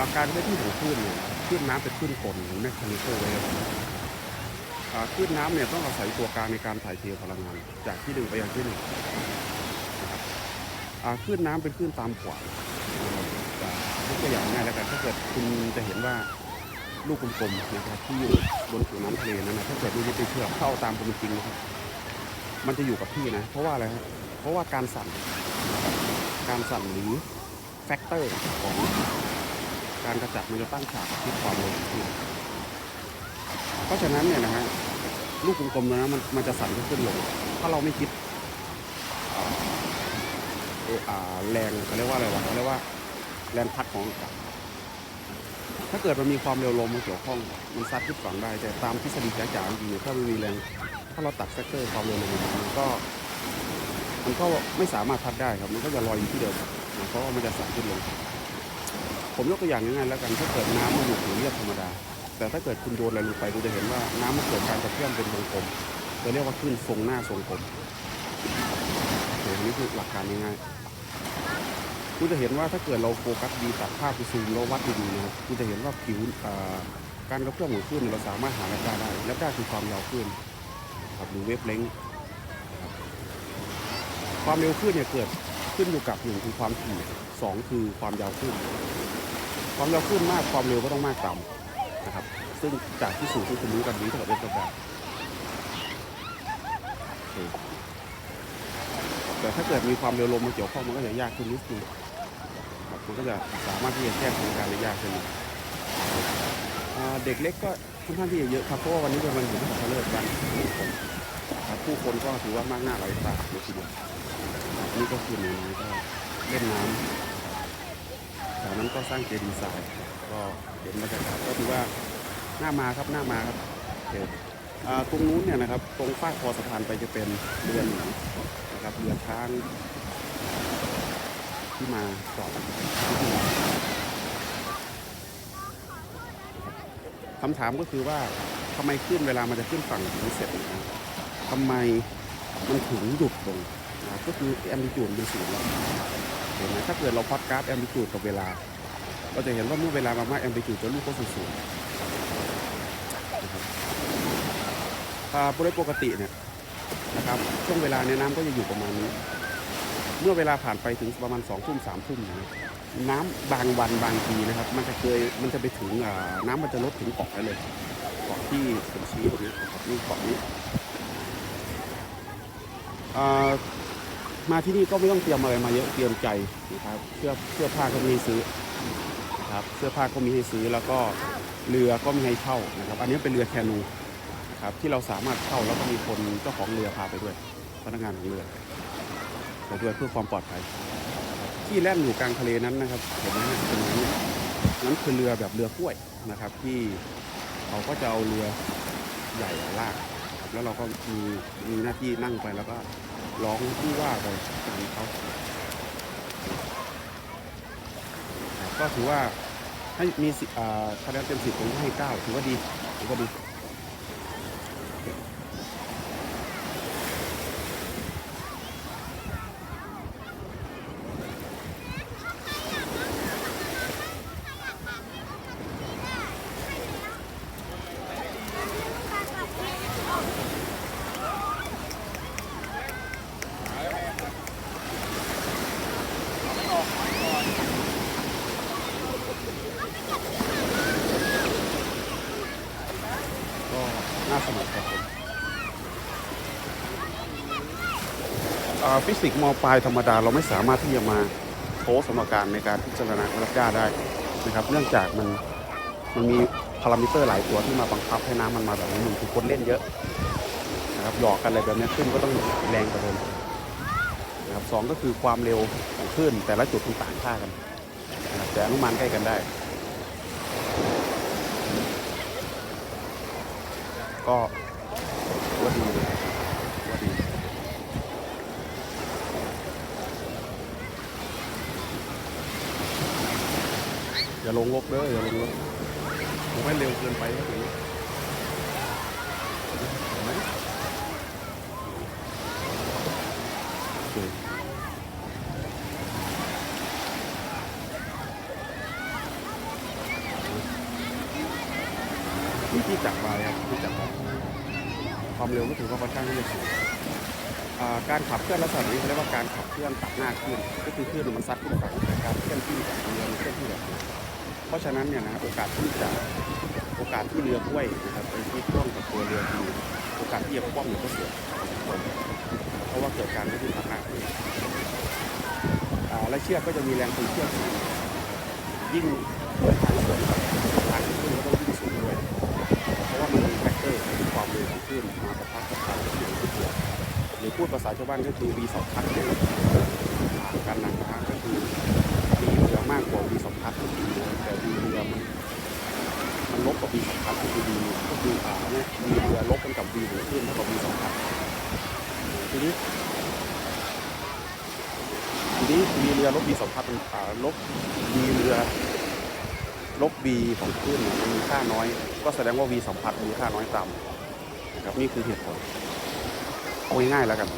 หลักการไม่ที่ของคลื่นเนี่ยคลื่นน้ำเป็นคลื่นกลหรือแมคคานิคอลเวฟคลื่นน้ำเนี่ยต้องอาศัยตัวกลางในการถ่ายเทพลังงานจากที่หนึ่งไปยังที่หนึ่งนะครับคลื่นน้ำเป็นคลื่นตามขวางนยกตัวอย่างง่ายแล้วกันถ้าเกิดคุณจะเห็นว่าลูกกลมๆนะครับที่อยู่บนผิวน้ำทะเลนั้นนะถ้าเกิดดูยึดไปเชื่อเข้าตามความเป็นจริงนะครับมันจะอยู่กับที่นะ เพราะว่าอะไรครับเพราะว่าการสั่น การสั่นหรือแฟกเตอร์ของ การกระจัดมันจะตั้งฉากที่ความเร็วของคลื่นเพราะฉะนั้นเนี่ยนะฮะลูกกลมๆนั้นมันมันจะสั่นขึ้นลงถ้าเราไม่คิดเอ่ออ่าแรงเขาเรียกว่าอะไรวะเขาเรียกว่าแรงพัดของอากาศถ้าเกิดมันมีความเร็วลมมาเกี่ยวข้อง มันซัดขึ้นฝั่งได้แต่ตามทฤษฎีจ๋าๆจริงๆถ้ามันมีแรงถ้าเราตัดแฟกเตอร์ความเร็วลงมมันก็ มันก็ไม่สามารถพัดได้ครับ มันก็จะลอยอยู่ที่เดิมเพราะว่ามันจะสั่นขึ้นลง ผมยกตัวอย่างง่ายๆแล้วกันถ้าเกิดน้ำมันอยู่ผิวเรียบธรรมดา แต่ถ้าเกิดคุณโยนอะไรลงไปคุณจะเห็นว่าน้ำมันเกิดการกระเพื่อมเป็นวงกลมจะเรียกว่าขึ้นทรงหน้าทรงกลมโอเคอันนี้คือหลักการง่ายๆคุณจะเห็นว่าถ้าเกิดเราโฟกัสดีตัดภาพไปซูมแล้ววัดดีๆนะครับคุณจะเห็นว่าผิวการกระเพื่อมของคลื่นเราสามารถหาแลมด้าได้แลมด้าคือความยาวคลื่นครับหรือเวฟเลงความเร็วขึ้นเนี่ยเกิดขึ้นอยู่กับหนึ่งคือความถี่สองคือความยาวขึ้น ความยาวขึ้นมากความเร็วก็ต้องมากต่ำนะครับ ซึ่งจากที่สูงที่คุณรู้กันนี้ถ้าเกิดเป็นตัวแบบโอเคแต่ถ้าเกิดมีความเร็วลมมาเกี่ยวข้องมันก็จะยากขึ้นนิดนึงครับมันก็จะสามารถที่จะแก้สถานการณ์ได้ยากขึ้นเด็กเล็กก็ค่อนข้างที่จะเยอะครับเพราะว่าวันนี้เป็นวันหยุดที่เขาเลิกกันผู้คนก็ถือว่ามากหน้าหลายตาเลยทีเดียวนี่ก็คือหนูน้อยก็เล่นน้ำ จากนั้นก็สร้างเจดีย์ทรายก็เห็นบรรยากาศก็ถือว่าหน้ามาครับหน้ามาครับโอเคตรงนู้นเนี่ยนะครับตรงฟากคอสะพานไปจะเป็นเรือนหนูนะครับเรือช้างที่มาจอดที่นี่คำถามก็คือว่าทำไมขึ้นเวลามันจะขึ้นฝั่งถึงเสร็จนะทำไมมันถึงหยุดลงนะครับก็คือแอมพลิจูดเป็นศูนย์แล้ว เห็นไหมถ้าเกิดเราพอดกราฟแอมพลิจูดกับเวลา เราจะเห็นว่าเมื่อเวลามากๆแอมพลิจูดจะลูกก็สูงๆนะครับถ้าโดยปกติเนี่ยนะครับช่วงเวลาในน้ำก็จะอยู่ประมาณนี้ เมื่อเวลาผ่านไปถึงประมาณ2องทุ่มสามทุ่มนะครับน้ำบางวันบางทีนะครับ มันจะเคยมันจะไปถึงน้ำมันจะลดถึงเกาะได้เลยเกาะที่ผมชี้ตรงนี้นะครับนี่เกาะนี้อ่า มาที่นี่ก็ไม่ต้องเตรียมอะไรมาเยอะเตรียมใจนะครับเสื้อเสื้อผ้าก็มีให้ซื้อนะครับเสื้อผ้าก็มีให้ซื้อแล้วก็เรือก็มีให้เช่านะครับ อันนี้เป็นเรือแคนูนะครับที่เราสามารถเช่าแล้วก็มีคนเจ้าของเรือพาไปด้วย พนักงานของเรือไปด้วยเพื่อความปลอดภัย ที่แล่นอยู่กลางทะเลนั้นนะครับเห็นไหมฮะตรงนั้นเนี่ยนั้นคือเรือแบบเรือกล้วยนะครับ ที่เขาก็จะเอาเรือใหญ่ลากนะครับแล้วเราก็มีมีหน้าที่นั่งไปแล้วก็ ร้องผู้ว่าไปนี้เขาก็ถือว่าให้มีสิอ่าคะแนนเต็มสิบผมให้เก้าถือว่าดีถือว่าดี ก็ น่าสนุกครับผมฟิสิกส์มปลายธรรมดาเราไม่สามารถที่จะมาโพสสมการในการพิจารณาคาราก้าได้นะครับ เนื่องจากมันมันมีพารามิเตอร์หลายตัวที่มาบังคับให้น้ำมันมาแบบนี้หนึ่งคือคนเล่นเยอะนะครับหยอกกันอะไรแบบนี้ขึ้นก็ต้องแรงกว่าเดิมนะครับสองก็คือความเร็วของคลื่นแต่ละจุดมันต่างค่ากันนะครับแต่อนุมานใกล้กันได้ ก็ว่าดีว่าดีอย่าลงลกเด้ออย่าลงลกผมไม่เร็วเกินไปนะผมเห็นไหมโอเค ที่จักรบายครับที่จักรบาความเร็วก็ถือว่าค่อนข้างที่จะสูงการขับเคลื่อนลักษณะนี้เขาเรียกว่าการขับเคลื่อนตัดหน้าขึ้น ก็คือคลื่นมันซัดขึ้นฝั่งแต่การเคลื่อนที่จากเรือมันเคลื่อนที่แบบเพราะฉะนั้นเนี่ยนะโอกาสที่จะโอกาสที่เรือห้วยนะครับไปที่พ่วงกับตัวเรือดีโอกาสที่จะคว่ำเนี่ก็เสียเพราะว่าเกิดการเคลื่อนตัดหน้าขึ้นและเชือกก็จะมีแรงตึงเชือกยิ่งเดินทางสูงทางขึ้นก็ต้อง ความเร็วของคลื่นมาประทะกับทางที่เรือที่เรือหรือพูดภาษาชาวบ้านก็คือ V สองพัดเนี่ยต่างกันนะครับก็คือ V เรือมากกว่า V สองพัดก็คือแต่ V เรือมันมันลบกับ V สองพัดก็คือ V ก็คืออ่าเนี่ย V เรือลบกันกับ V ของคลื่นเท่ากับ V สองพัดทีนี้ทีนี้ V เรือลบ V สองพัดมันอ่าลบ V เรือลบ v ของคลื่นมันมีค่าน้อย ก็แสดงว่า v สัมผัสมีค่าน้อยต่ำ นะครับนี่คือเหตุผลเอาง่ายๆแล้วกัน